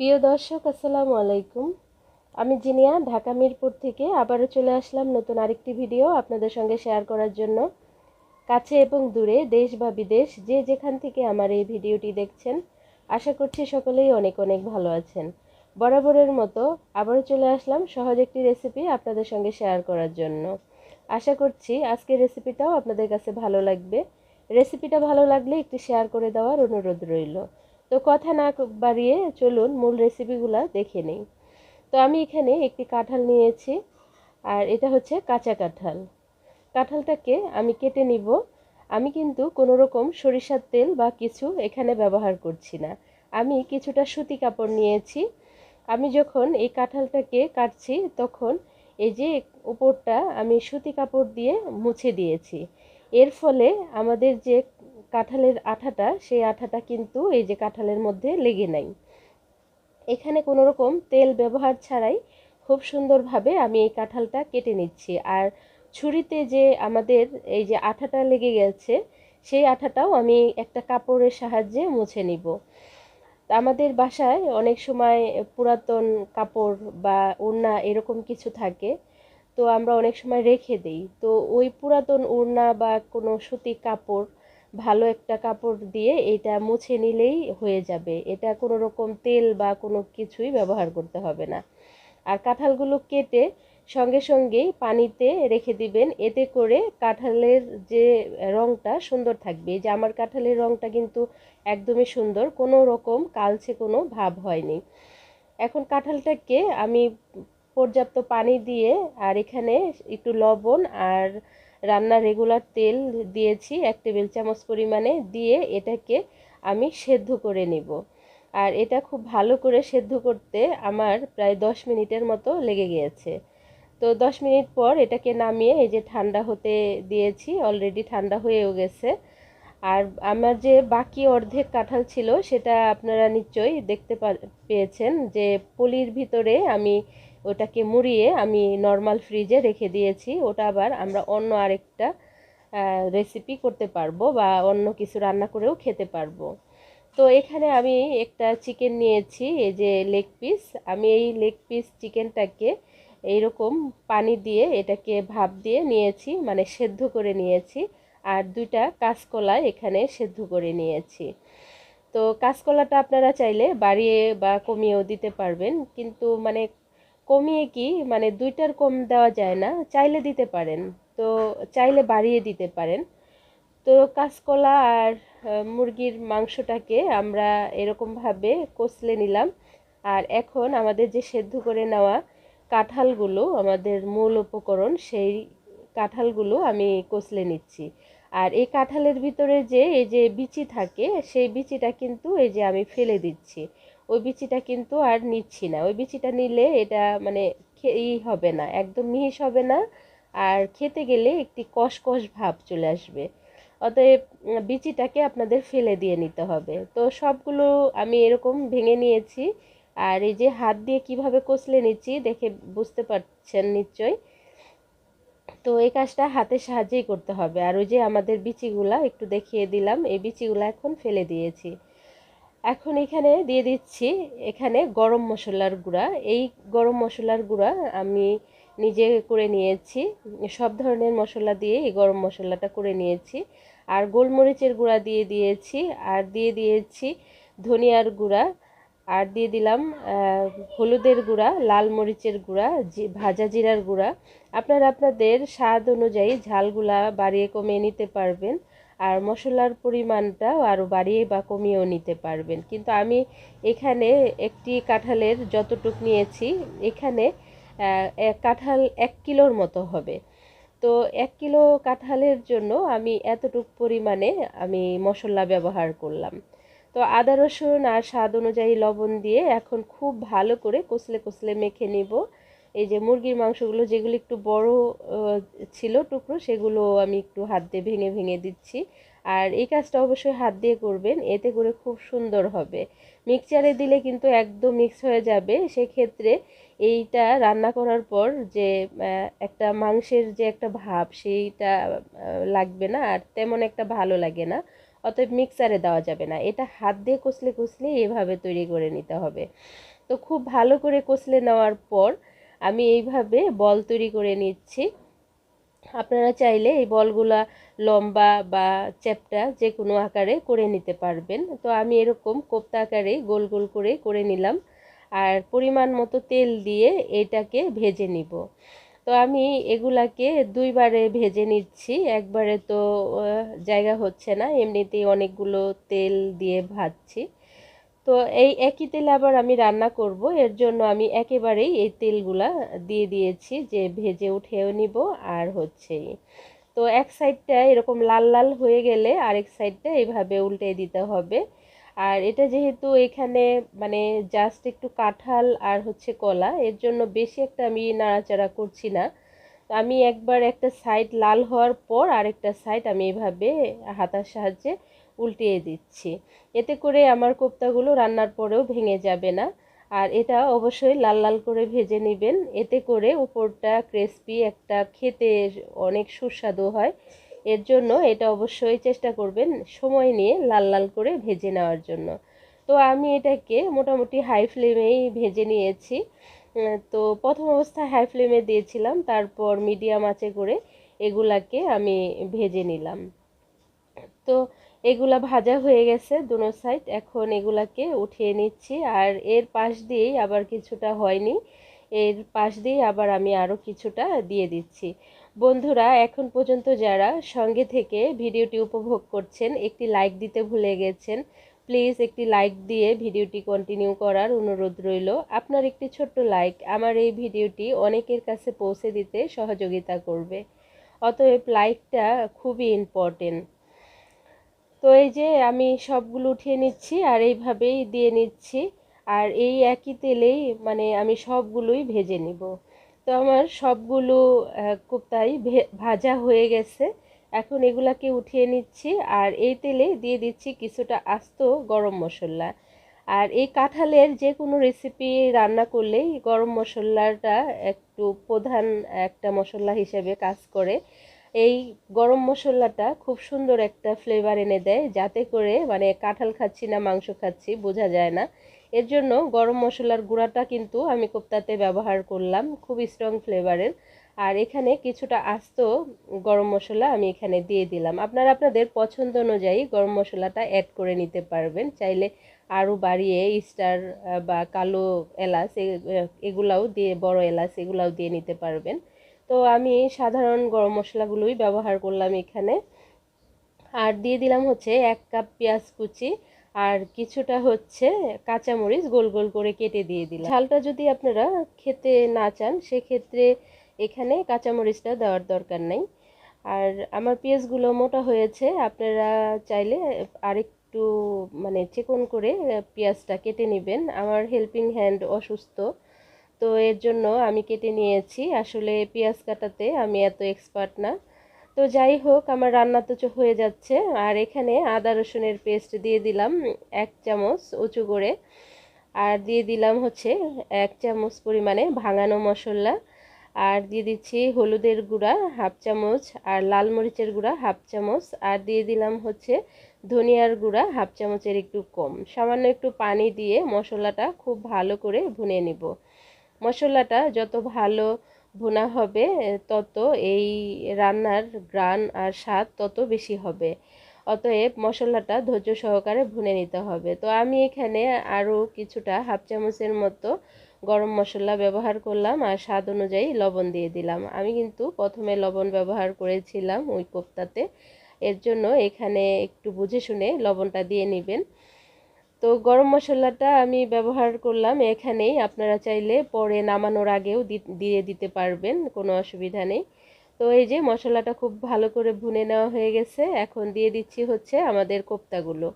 প্রিয় দর্শক, আসসালামু আলাইকুম। আমি জিনিয়া, ঢাকা মিরপুর থেকে আবারও চলে আসলাম নতুন আরেকটি ভিডিও আপনাদের সঙ্গে শেয়ার করার জন্য। কাছে এবং দূরে, দেশ বা বিদেশ, যে যেখান থেকে আমার এই ভিডিওটি দেখছেন, আশা করছি সকলেই অনেক অনেক ভালো আছেন। বরাবরের মতো আবারও চলে আসলাম সহজ একটি রেসিপি আপনাদের সঙ্গে শেয়ার করার জন্য। আশা করছি আজকের রেসিপিটাও আপনাদের কাছে ভালো লাগবে। রেসিপিটা ভালো লাগলে একটি শেয়ার করে দেওয়ার অনুরোধ রইল। তো কথা না বাড়িয়ে চলুন মূল রেসিপিগুলো দেখে নিই। তো আমি এখানে একটি কাঁঠাল নিয়েছি, আর এটা হচ্ছে কাঁচা কাঁঠাল। কাঁঠালটাকে আমি কেটে নিব। আমি কিন্তু কোনো রকম সরিষার তেল বা কিছু এখানে ব্যবহার করছি না। আমি কিছুটা সুতি কাপড় নিয়েছি। আমি যখন এই কাঁঠালটাকে কাটছি, তখন এই যে উপরটা আমি সুতি কাপড় দিয়ে মুছে দিয়েছি। এর ফলে আমাদের যে কাঁঠালের আঠাটা, সেই আঠাটা কিন্তু এই যে কাঁঠালের মধ্যে লেগে নাই। এখানে কোনো রকম তেল ব্যবহার ছাড়াই খুব সুন্দরভাবে আমি এই কাঁঠালটা কেটে নিচ্ছি। আর ছুরিতে যে আমাদের এই যে আঠাটা লেগে গেছে, সেই আঠাটাও আমি একটা কাপড়ের সাহায্যে মুছে নিব। আমাদের বাসায় অনেক সময় পুরাতন কাপড় বা ওড়না এরকম কিছু থাকে। তো আমরা অনেক সময় রেখে দিই। তো ওই পুরাতন ওড়না বা কোনো সুতি কাপড়, ভালো একটা কাপড় দিয়ে এটা মুছে নিলেই হয়ে যাবে। এটা কোনো রকম তেল বা কোনো কিছুই ব্যবহার করতে হবে না। আর কাঁঠালগুলো কেটে সঙ্গে সঙ্গেই পানিতে রেখে দিবেন। এতে করে কাঁঠালের যে রঙটা সুন্দর থাকবে। যে আমার কাঁঠালের রঙটা কিন্তু একদমই সুন্দর, কোনো রকম কালচে কোনো ভাব হয়নি। এখন কাঁঠালটাকে আমি পর্যাপ্ত পানি দিয়ে, আর এখানে একটু লবণ আর রান্নার রেগুলার তেল দিয়েছি, এক টেবিল চামচ পরিমাণে দিয়ে এটাকে আমি সেদ্ধ করে নিব। আর এটা খুব ভালো করে সেদ্ধ করতে আমার প্রায় দশ মিনিটের মতো লেগে গিয়েছে। তো দশ মিনিট পর এটাকে নামিয়ে এই যে ঠান্ডা হতে দিয়েছি অলরেডি ঠান্ডা হয়েও গেছে। আর আমার যে বাকি অর্ধেক কাঁঠাল ছিল, সেটা আপনারা নিশ্চয়ই দেখতে পেয়েছেন যে পলির ভিতরে আমি ওটাকে মুড়িয়ে আমি নর্মাল ফ্রিজে রেখে দিয়েছি। ওটা আবার আমরা অন্য আরেকটা রেসিপি করতে পারব বা অন্য কিছু রান্না করেও খেতে পারব। তো এখানে আমি একটা চিকেন নিয়েছি, এই যে লেগ পিস আমি এই লেগ পিস চিকেনটাকে এইরকম পানি দিয়ে এটাকে ভাপ দিয়ে নিয়েছি মানে সেদ্ধ করে নিয়েছি। আর দুইটা কাঁচকলা এখানে সেদ্ধ করে নিয়েছি। তো কাঁচকলাটা আপনারা চাইলে বাড়িয়ে বা কমিয়েও দিতে পারবেন। কিন্তু মানে কমিয়ে কি মানে দুইটার কম দেওয়া যায় না, চাইলে দিতে পারেন। তো চাইলে বাড়িয়ে দিতে পারেন। তো কাঁচকলা আর মুরগির মাংসটাকে আমরা এরকমভাবে কষলে নিলাম। আর এখন আমাদের যে সেদ্ধ করে নেওয়া কাঁঠালগুলো, আমাদের মূল উপকরণ, সেই কাঁঠালগুলো আমি কষলে নিচ্ছি। আর এই কাঁঠালের ভিতরে যে, এই যে বিচি থাকে, সেই বিচিটা কিন্তু এই যে আমি ফেলে দিচ্ছি। ওই বিচিটা কিন্তু আর নিচ্ছি না। ওই বিচিটা নিলে এটা মানে ই হবে না, একদম মিহিস হবে না আর খেতে গেলে একটি কষকষ ভাব চলে আসবে। অতএব বিচিটাকে আপনাদের ফেলে দিয়ে নিতে হবে। তো সবগুলো আমি এরকম ভেঙে নিয়েছি আর এই যে হাত দিয়ে কীভাবে কষলে নিচ্ছি দেখে বুঝতে পারছেন নিশ্চয় তো এই কাজটা হাতের সাহায্যেই করতে হবে। আর ওই যে আমাদের বিচিগুলা একটু দেখিয়ে দিলাম, এই বিচিগুলা এখন ফেলে দিয়েছি। এখন এখানে দিয়ে দিচ্ছি এখানে গরম মশলার গুঁড়া। এই গরম মশলার গুঁড়া আমি নিজে করে নিয়েছি। সব ধরনের মশলা দিয়ে এই গরম মশলাটা করে নিয়েছি। আর গোলমরিচের গুঁড়া দিয়ে দিয়েছি। আর দিয়ে দিয়েছি ধনিয়ার গুঁড়া। আর দিয়ে দিলাম হলুদের গুঁড়া, লাল মরিচের গুঁড়া ভাজা জিরার গুঁড়া। আপনারা আপনাদের স্বাদ অনুযায়ী ঝালগুলা বাড়িয়ে কমিয়ে নিতে পারবেন। আর মশলার পরিমাণটাও আরও বাড়িয়ে বা কমিয়েও নিতে পারবেন। কিন্তু আমি এখানে একটি কাঁঠালের যতটুক নিয়েছি, এখানে কাঁঠাল এক কিলোর মতো হবে। তো এক কিলো কাঁঠালের জন্য আমি এতটুক পরিমাণে আমি মশলা ব্যবহার করলাম। তো আদা, রসুন আর স্বাদ অনুযায়ী লবণ দিয়ে এখন খুব ভালো করে কষলে কষলে মেখে নিব। এই যে মুরগির মাংসগুলো যেগুলো একটু বড় ছিল টুকরো, সেগুলো আমি একটু হাত দিয়ে ভেঙে ভেঙে দিচ্ছি। আর এই কাজটা অবশ্যই হাত দিয়ে করবেন, এতে করে খুব সুন্দর হবে। মিক্সচারে দিলে কিন্তু একদম মিক্স হয়ে যাবে। সেক্ষেত্রে এইটা রান্না করার পর যে একটা মাংসের যে একটা ভাব, সেইটা লাগবে না। আর তেমন একটা ভালো লাগে না। অতএব মিক্সারে দেওয়া যাবে না। এটা হাত দিয়ে কষলে কষলে এভাবে তৈরি করে নিতে হবে। তো খুব ভালো করে কষলে নেওয়ার পর আমি এইভাবে বল তৈরি করে নিচ্ছি। আপনারা চাইলে এই বলগুলা লম্বা বা চ্যাপটা যে কোনো আকারে করে নিতে পারবেন। তো আমি এরকম কোপ্তা আকারে গোল গোল করে করে নিলাম। আর পরিমাণ মতো তেল দিয়ে এটাকে ভেজে নিব। তো আমি এগুলাকে দুইবারে ভেজে নিচ্ছি। একবারে তো জায়গা হচ্ছে না। এমনিতেই অনেকগুলো তেল দিয়ে ভাজছি। তো এই একই তেলে আবার আমি রান্না করব। এর জন্য আমি একেবারেই এই তেলগুলা দিয়ে দিয়েছি যে ভেজে উঠেও নিব আর হচ্ছে তো এক সাইডটা এরকম লাল লাল হয়ে গেলে আরেক সাইডটা এইভাবে উল্টে দিতে হবে। আর এটা যেহেতু এখানে মানে জাস্ট একটু কাঁঠাল আর হচ্ছে কলা, এর জন্য বেশি একটা আমি নাড়াচাড়া করছি না। আমি একবার একটা সাইড লাল হওয়ার পর আরেকটা সাইড আমি এভাবে হাতার সাহায্যে উল্টিয়ে দিচ্ছি। এতে করে আমার কোপ্তাগুলো রান্নার পরেও ভেঙে যাবে না। আর এটা অবশ্যই লাল লাল করে ভেজে নেবেন। এতে করে উপরটা ক্রিসপি একটা খেতে অনেক সুস্বাদু হয়। এর জন্য এটা অবশ্যই চেষ্টা করবেন সময় নিয়ে লাল লাল করে ভেজে নেওয়ার জন্য। তো আমি এটাকে মোটামুটি হাই ফ্লেমেই ভেজে নিয়েছি। তো প্রথম অবস্থায় হাই ফ্লেমে দিয়েছিলাম। তারপর মিডিয়াম আঁচে করে এগুলাকে আমি ভেজে নিলাম। তো এগুলা ভাজা হয়ে গেছে দুনো সাইড এখন এগুলাকে উঠিয়ে নিচ্ছি আর এর পাশ দিয়েই আবার কিছুটা হয়নি। এর পাশ দিয়ে আবার আমি আরও কিছুটা দিয়ে দিচ্ছি। বন্ধুরা, এখন পর্যন্ত যারা সঙ্গে থেকে ভিডিওটি উপভোগ করছেন, একটি লাইক দিতে ভুলে গেছেন প্লিজ একটি লাইক দিয়ে ভিডিওটি কন্টিনিউ করার অনুরোধ রইল। আপনার একটি ছোট্ট লাইক আমার এই ভিডিওটি অনেকের কাছে পৌঁছে দিতে সহযোগিতা করবে। অতএব লাইকটা খুবই ইম্পর্টেন্ট তো এই যে আমি সবগুলো উঠিয়ে নিচ্ছি আর এইভাবেই দিয়ে নিচ্ছি। আর এই একই তেলেই মানে আমি সবগুলোই ভেজে নিব। তো আমার সবগুলো কোপ্তাই ভাজা হয়ে গেছে। এখন এগুলাকে উঠিয়ে নিচ্ছি আর এই তেলে দিয়ে দিচ্ছি কিছুটা আস্ত গরম মশলা। আর এই কাঁঠালের যে কোনো রেসিপি রান্না করলেই গরম মশলাটা একটু প্রধান একটা মশলা হিসেবে কাজ করে। এই গরম মশলাটা খুব সুন্দর একটা ফ্লেভার এনে দেয়, যাতে করে মানে কাঁঠাল খাচ্ছি না, মাংস খাচ্ছি, বোঝা যায় না। এর জন্য গরম মশলার গুঁড়াটা কিন্তু আমি কোপ্তাতে ব্যবহার করলাম খুব স্ট্রং ফ্লেভারের আর এখানে কিছুটা আস্ত গরম মশলা আমি এখানে দিয়ে দিলাম। আপনারা আপনাদের পছন্দ অনুযায়ী গরম মশলাটা অ্যাড করে নিতে পারবেন। চাইলে আরও বাড়িয়ে স্টার বা কালো এলাচ এগুলাও দিয়ে, বড় এলাচ, এগুলাও দিয়ে নিতে পারবেন। তো আমি সাধারণ গরম মশলাগুলোই ব্যবহার করলাম এখানে। আর দিয়ে দিলাম হচ্ছে এক কাপ পেঁয়াজ কুচি আর কিছুটা হচ্ছে কাঁচামরিচ গোল গোল করে কেটে দিয়ে দিলাম। ঝালটা যদি আপনারা খেতে না চান, সেক্ষেত্রে এখানে কাঁচামরিচটা দেওয়ার দরকার নেই। আর আমার পেঁয়াজগুলো মোটা হয়েছে, আপনারা চাইলে আরেকটু মানে চিকন করে পেঁয়াজটা কেটে নেবেন। আমার হেল্পিং হ্যান্ড অসুস্থ। তো এর জন্য আমি কেটে নিয়েছি। আসলে পেঁয়াজ কাটাতে আমি এত এক্সপার্ট না। তো যাই হোক, আমার রান্না তো হয়ে যাচ্ছে। আর এখানে আদা রসুনের পেস্ট দিয়ে দিলাম এক চামচ উঁচু করে। আর দিয়ে দিলাম হচ্ছে এক চামচ পরিমাণে ভাঙানো মশলা। আর দিয়ে দিচ্ছি হলুদের গুঁড়া হাফ চামচ আর লাল মরিচের গুঁড়া হাফ চামচ। আর দিয়ে দিলাম হচ্ছে ধনিয়ার গুঁড়া হাফ চামচের একটু কম। সামান্য একটু পানি দিয়ে মশলাটা খুব ভালো করে ভুনে নিব। মশলাটা যত ভালো ভুনা হবে, তত এই রান্নার গ্রান আর স্বাদ তত বেশি হবে। অতএব মশলাটা ধৈর্য সহকারে ভুনে নিতে হবে। তো আমি এখানে আরও কিছুটা হাফ চামচের মতো গরম মশলা ব্যবহার করলাম আর স্বাদ অনুযায়ী লবণ দিয়ে দিলাম। আমি কিন্তু প্রথমে লবণ ব্যবহার করেছিলাম ওই কোপ্তাতে এর জন্য এখানে একটু বুঝে শুনে লবণটা দিয়ে নেবেন। তো গরম মশলাটা আমি ব্যবহার করলাম এখানেই। আপনারা চাইলে পরে নামানোর আগেও দিয়ে দিতে পারবেন, কোনো অসুবিধা নেই। তো এই যে মশলাটা খুব ভালো করে ভুনে নেওয়া হয়ে গেছে, এখন দিয়ে দিচ্ছি হচ্ছে আমাদের কোপ্তাগুলো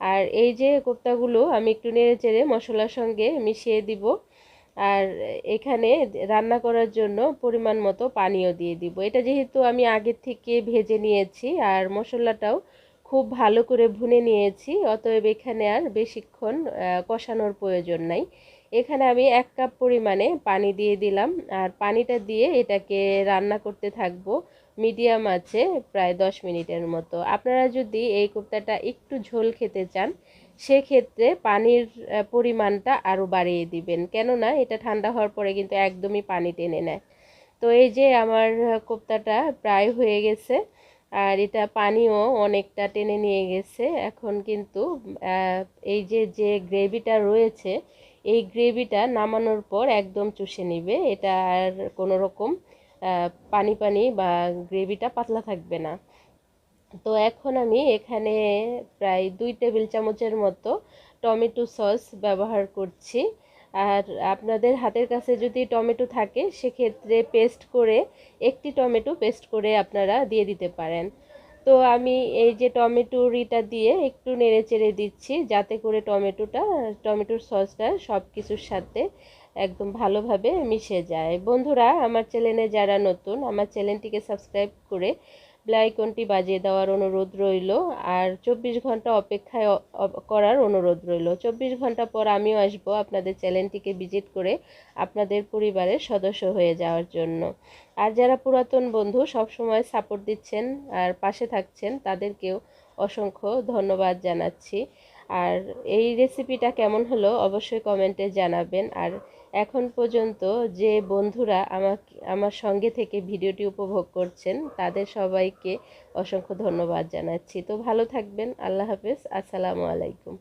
আর এই যে কোপ্তাগুলো আমি একটু নেড়ে চেড়ে মশলার সঙ্গে মিশিয়ে দিব। আর এখানে রান্না করার জন্য পরিমাণ মতো পানিও দিয়ে দিব। এটা যেহেতু আমি আগের থেকে ভেজে নিয়েছি, আর মশলাটাও খুব ভালো করে ভুনে নিয়েছি, অতএব এখানে আর বেশিক্ষণ কষানোর প্রয়োজন নাই। এখানে আমি এক কাপ পরিমাণে পানি দিয়ে দিলাম, আর পানিটা দিয়ে এটাকে রান্না করতে থাকব মিডিয়াম আছে প্রায় দশ মিনিটের মতো। আপনারা যদি এই কোপ্তাটা একটু ঝোল খেতে চান, সেক্ষেত্রে পানির পরিমাণটা আরও বাড়িয়ে দিবেন। কেননা এটা ঠান্ডা হওয়ার পরে কিন্তু একদমই পানি টেনে নেয়। তো এই যে আমার কোপ্তাটা প্রায় হয়ে গেছে আর এটা পানিও অনেকটা টেনে নিয়ে গেছে। এখন কিন্তু এই যে যে গ্রেভিটা রয়েছে, এই গ্রেভিটা নামানোর পর একদম চুষে নিবে। এটা আর কোনো রকম পানি পানি বা গ্রেভিটা পাতলা থাকবে না। তো এখন আমি এখানে প্রায় দুই টেবিল চামচের মতো টমেটো সস ব্যবহার করছি। আর আপনাদের হাতের কাছে যদি টমেটো থাকে, সেক্ষেত্রে পেস্ট করে একটি টমেটো পেস্ট করে আপনারা দিয়ে দিতে পারেন। তো আমি এই যে টমেটোরিটা দিয়ে একটু নেড়ে চেড়ে দিচ্ছি, যাতে করে টমেটোটা, টমেটোর সসটা সব কিছুর সাথে একদম ভালোভাবে মিশে যায়। বন্ধুরা, আমার চ্যানেলে যারা নতুন, আমার চ্যানেলটিকে সাবস্ক্রাইব করে বেলাইকনটি বাজিয়ে দেওয়ার অনুরোধ রইল, আর চব্বিশ ঘণ্টা অপেক্ষায় করার অনুরোধ রইল। চব্বিশ ঘণ্টা পর আমিও আসব আপনাদের চ্যানেলটিকে ভিজিট করে আপনাদের পরিবারের সদস্য হয়ে যাওয়ার জন্য। আর যারা পুরাতন বন্ধু সব সময় সাপোর্ট দিচ্ছেন আর পাশে থাকছেন, তাদেরকেও অসংখ্য ধন্যবাদ জানাচ্ছি। আর এই রেসিপিটা কেমন হলো অবশ্যই কমেন্টে জানাবেন। আর এখন পর্যন্ত যে বন্ধুরা আমার আমার সঙ্গে থেকে ভিডিওটি উপভোগ করছেন, তাদের সবাইকে অসংখ্য ধন্যবাদ জানাচ্ছি। তো ভালো থাকবেন, আল্লাহ হাফেজ, আসসালামু আলাইকুম।